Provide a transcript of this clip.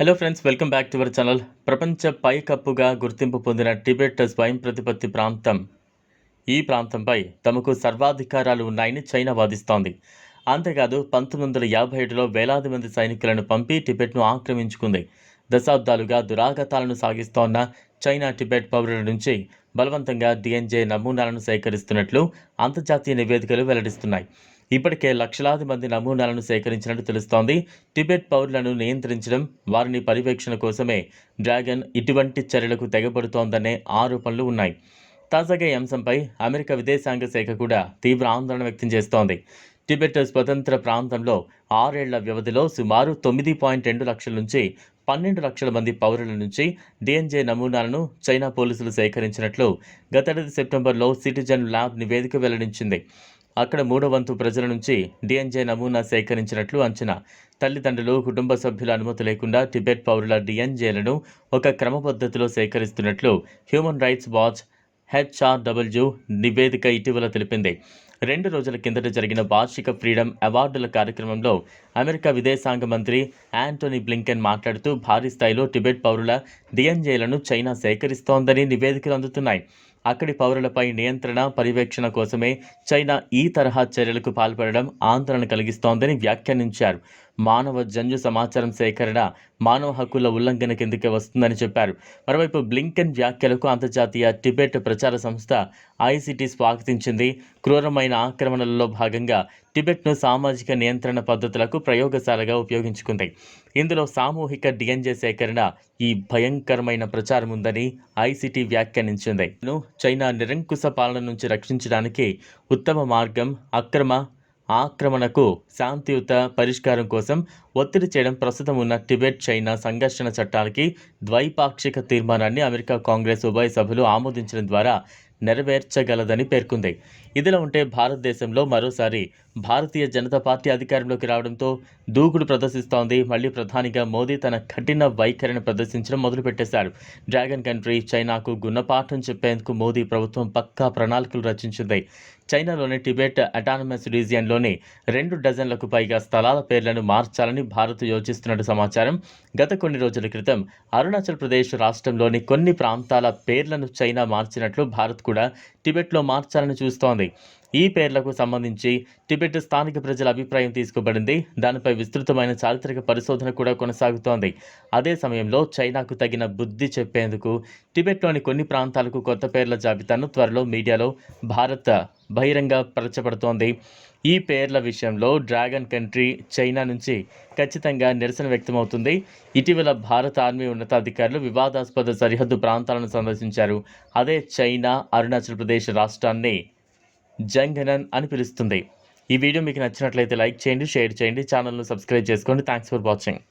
Hello friends welcome back to our channel ప్రపంచ పైకప్పుగా గుర్తింపు పొందిన టిబెట్ స్వయం ప్రతిపత్తి ప్రాంతం. ఈ ప్రాంతంపై తమకు సర్వాధికారాలు ఉన్నాయని చైనా వాదిస్తోంది. అంతేకాదు పంతొమ్మిది వందల యాభై ఏడులో వేలాది మంది సైనికులను పంపి టిబెట్ను ఆక్రమించుకుంది. దశాబ్దాలుగా దురాగతాలను సాగిస్తోన్న చైనా టిబెట్ పౌరుల నుంచి బలవంతంగా డిఎన్జే నమూనాలను సేకరిస్తున్నట్లు అంతర్జాతీయ నివేదికలు వెల్లడిస్తున్నాయి. ఇప్పటికే లక్షలాది మంది నమూనాలను సేకరించినట్టు తెలుస్తోంది. టిబెట్ పౌరులను నియంత్రించడం వారిని పర్యవేక్షణ కోసమే డ్రాగన్ ఇటువంటి చర్యలకు తెగబడుతోందనే ఆరోపణలు ఉన్నాయి. తాజాగా ఈ అంశంపై అమెరికా విదేశాంగ శాఖ కూడా తీవ్ర ఆందోళన వ్యక్తం చేస్తోంది. టిబెట్ స్వతంత్ర ప్రాంతంలో ఆరేళ్ళ వ్యవధిలో సుమారు తొమ్మిది పాయింట్ రెండు లక్షల నుంచి పన్నెండు లక్షల మంది పౌరుల నుంచి డిఎన్జే నమూనాలను చైనా పోలీసులు సేకరించినట్లు గతేడాది సెప్టెంబర్లో సిటిజన్ ల్యాబ్ నివేదిక వెల్లడించింది. అక్కడ మూడో వంతు ప్రజల నుంచి డిఎన్జే నమూనా సేకరించినట్లు అంచనా. తల్లిదండ్రులు కుటుంబ సభ్యుల అనుమతి లేకుండా టిబెట్ పౌరుల డిఎన్జేలను ఒక క్రమపద్ధతిలో సేకరిస్తున్నట్లు హ్యూమన్ రైట్స్ వాచ్ హెచ్ఆర్డబ్ల్యూ నివేదిక ఇటీవల తెలిపింది. రెండు రోజుల కిందట జరిగిన వార్షిక ఫ్రీడమ్ అవార్డుల కార్యక్రమంలో అమెరికా విదేశాంగ మంత్రి యాంటోనీ బ్లింకెన్ మాట్లాడుతూ భారీ స్థాయిలో టిబెట్ పౌరుల డిఎన్జేలను చైనా సేకరిస్తోందని నివేదికలు అందుతున్నాయి. అక్కడి పౌరులపై నియంత్రణ పర్యవేక్షణ కోసమే చైనా ఈ తరహా చర్యలకు పాల్పడడం ఆందోళన కలిగిస్తోందని వ్యాఖ్యానించారు. మానవ జన్యు సమాచారం సేకరణ మానవ హక్కుల ఉల్లంఘన కిందకే వస్తుందని చెప్పారు. మరోవైపు బ్లింకెన్ వ్యాఖ్యలకు అంతర్జాతీయ టిబెట్ ప్రచార సంస్థ ఐసిటి స్వాగతించింది. క్రూరమైన ఆక్రమణలలో భాగంగా టిబెట్ను సామాజిక నియంత్రణ పద్ధతులకు ప్రయోగశాలగా ఉపయోగించుకుంది. ఇందులో సామూహిక డిఎన్జే సేకరణ ఈ భయంకరమైన ప్రచారం ఉందని ఐసిటి వ్యాఖ్యానించింది. చైనా నిరంకుశ పాలన నుంచి రక్షించడానికి ఉత్తమ మార్గం అక్రమ ఆక్రమణకు శాంతియుత పరిష్కారం కోసం ఒత్తిడి చేయడం ప్రస్తుతం ఉన్న టిబెట్ చైనా సంఘర్షణ చట్టాలకి ద్వైపాక్షిక తీర్మానాన్ని అమెరికా కాంగ్రెస్ ఉభయ సభలు ఆమోదించడం ద్వారా నెరవేర్చగలదని పేర్కొంది. ఇదిలా ఉంటే భారతదేశంలో మరోసారి భారతీయ జనతా పార్టీ అధికారంలోకి రావడంతో దూకుడు ప్రదర్శిస్తోంది. మళ్ళీ ప్రధానిగా మోదీ తన కఠిన వైఖరిని ప్రదర్శించడం మొదలుపెట్టేశారు డ్రాగన్ కంట్రీ చైనాకు గుణపాఠం చెప్పేందుకు మోదీ ప్రభుత్వం పక్కా ప్రణాళికలు రచించింది. చైనాలోని టిబెట్ అటానమస్ రీజియన్లోని రెండు డజన్లకు పైగా స్థలాల పేర్లను మార్చాలని భారత్ యోచిస్తున్నట్టు సమాచారం. గత కొన్ని రోజుల క్రితం అరుణాచల్ ప్రదేశ్ రాష్ట్రంలోని కొన్ని ప్రాంతాల పేర్లను చైనా మార్చినట్లు భారత్ కూడా టిబెట్లో మార్చాలని చూస్తోంది. ఈ పేర్లకు సంబంధించి టిబెట్ స్థానిక ప్రజల అభిప్రాయం తీసుకోబడింది దానిపై విస్తృతమైన చారిత్రక పరిశోధన కూడా కొనసాగుతోంది. అదే సమయంలో చైనాకు తగిన బుద్ధి చెప్పేందుకు టిబెట్లోని కొన్ని ప్రాంతాలకు కొత్త పేర్ల జాబితాను త్వరలో మీడియాలో భారత బహిరంగ పరచబడుతోంది ఈ పేర్ల విషయంలో డ్రాగన్ కంట్రీ చైనా నుంచి ఖచ్చితంగా నిరసన వ్యక్తమవుతుంది. ఇటీవల భారత ఆర్మీ ఉన్నతాధికారులు వివాదాస్పద సరిహద్దు ప్రాంతాలను సందర్శించారు. అదే చైనా అరుణాచల్ ప్రదేశ్ రాష్ట్రాన్ని జంగనన్ అని పిలుస్తుంది. ఈ వీడియో మీకు నచ్చినట్లయితే లైక్ చేయండి షేర్ చేయండి ఛానల్ను సబ్స్క్రైబ్ చేసుకోండి. Thanks for watching.